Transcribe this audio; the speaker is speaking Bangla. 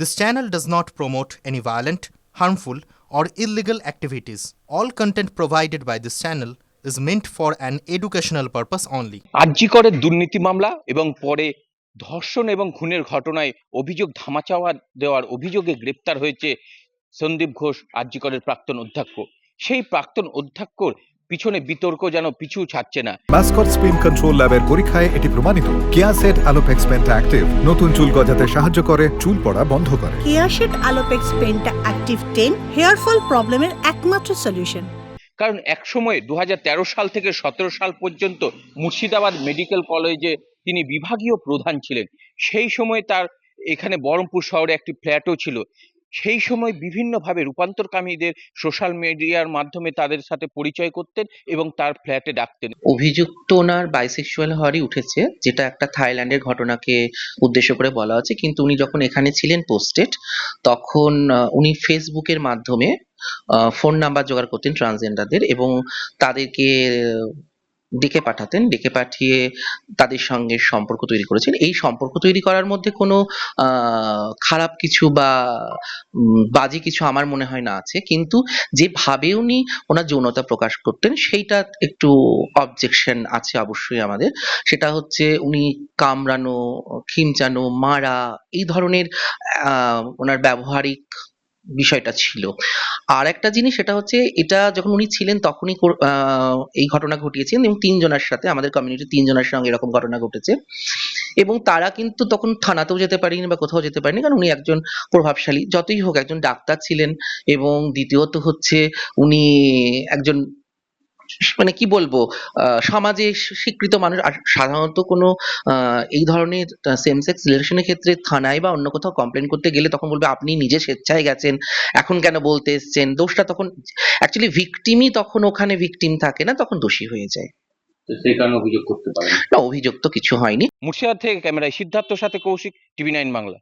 This channel does not promote any violent, harmful, or illegal activities. All content provided by this channel is meant for an educational purpose only. আরজিকরের দুর্নীতি মামলা এবং পরে ধর্ষণ এবং খুনের ঘটনায় অভিযোগ ধামাচাওয়া দেওয়ার অভিযোগে গ্রেপ্তার হয়েছে সন্দীপ ঘোষ আরজিকরের প্রাক্তন অধ্যক্ষ সেই প্রাক্তন অধ্যক্ষর পিছনে বিতর্ক যেন পিছু ছাড়ছে না। মাস্কট স্পিন কন্ট্রোল ল্যাবের পরীক্ষায় এটি প্রমাণিত। কেয়াসেট আলোপেক্স পেন্টা অ্যাক্টিভ নতুন চুল গজাতে সাহায্য করে চুল পড়া বন্ধ করে। কেয়াশেড আলোপেক্স পেনটা অ্যাক্টিভ টেন হেয়ার ফল প্রবলেমের একমাত্র সলিউশন কারণ এক সময় দু হাজার তেরো সাল থেকে সতেরো সাল পর্যন্ত মুর্শিদাবাদ মেডিকেল কলেজে তিনি বিভাগীয় প্রধান ছিলেন। সেই সময় তার এখানে বহরমপুর শহরে একটি ফ্ল্যাটও ছিল। সেই সময় বিভিন্নভাবে রূপান্তরকামীদের সোশ্যাল মিডিয়ার মাধ্যমে তাদের সাথে পরিচয় করতেন এবং তার ফ্ল্যাটে ডাকতেন। অভিযুক্ত ওনার বাইসেক্সুয়াল হওয়ারই উঠেছে, যেটা একটা থাইল্যান্ডের ঘটনাকে উদ্দেশ্য করে বলা আছে কিন্তু উনি যখন এখানে ছিলেন পোস্টেড তখন উনি ফেসবুকের মাধ্যমে ফোন নাম্বার জোগাড় করতেন ট্রান্সজেন্ডারদের এবং তাদেরকে ডেকে পাঠাতেন, ডেকে পাঠিয়ে তাদের সঙ্গে সম্পর্ক তৈরি করেছেন। এই সম্পর্ক তৈরি করার মধ্যে কোনো খারাপ কিছু বা বাজে কিছু আমার মনে হয় না আছে। কিন্তু যেভাবে উনি ওনার যৌনতা প্রকাশ করতেন, সেইটা একটু অবজেকশন আছে অবশ্যই আমাদের। সেটা হচ্ছে উনি কামড়ানো, খিমচানো, মারা, এই ধরনের ওনার ব্যবহারিক বিষয়টা ছিল। আর একটা জিনিস সেটা হচ্ছে এটা যখন উনি ছিলেন তখনই এই ঘটনা ঘটিয়েছেন এবং তিনজনের সাথে, আমাদের কমিউনিটি তিনজনের সঙ্গে এরকম ঘটনা ঘটেছে। এবং তারা কিন্তু তখন থানাতেও যেতে পারেনি বা কোথাও যেতে পারেনি, কারণ উনি একজন প্রভাবশালী, যতই হোক একজন ডাক্তার ছিলেন এবং দ্বিতীয়ত হচ্ছে উনি একজন মানে কি বলব আহ, সমাজে স্বীকৃত মানুষ আর সাধারণত কোনো আহ, এই ধরনের সেম সেক্স রিলেশনের ক্ষেত্রে থানায় বা অন্য কোথাও কমপ্লেন করতে গেলে তখন বলবে আপনি নিজে স্বেচ্ছায় গেছেন এখন কেন বলতে এসছেন? দোষটা তখন অ্যাকচুয়ালি ভিকটিমই তখন ওখানে ভিকটিম থাকে না তখন দোষী হয়ে যায়। সেই কারণে অভিযোগ করতে পারেন। না অভিযোগ তো কিছু হয়নি। মুর্শিদাবাদ থেকে ক্যামেরায় সিদ্ধার্থর সাথে কৌশিক টিভি নাইন বাংলা।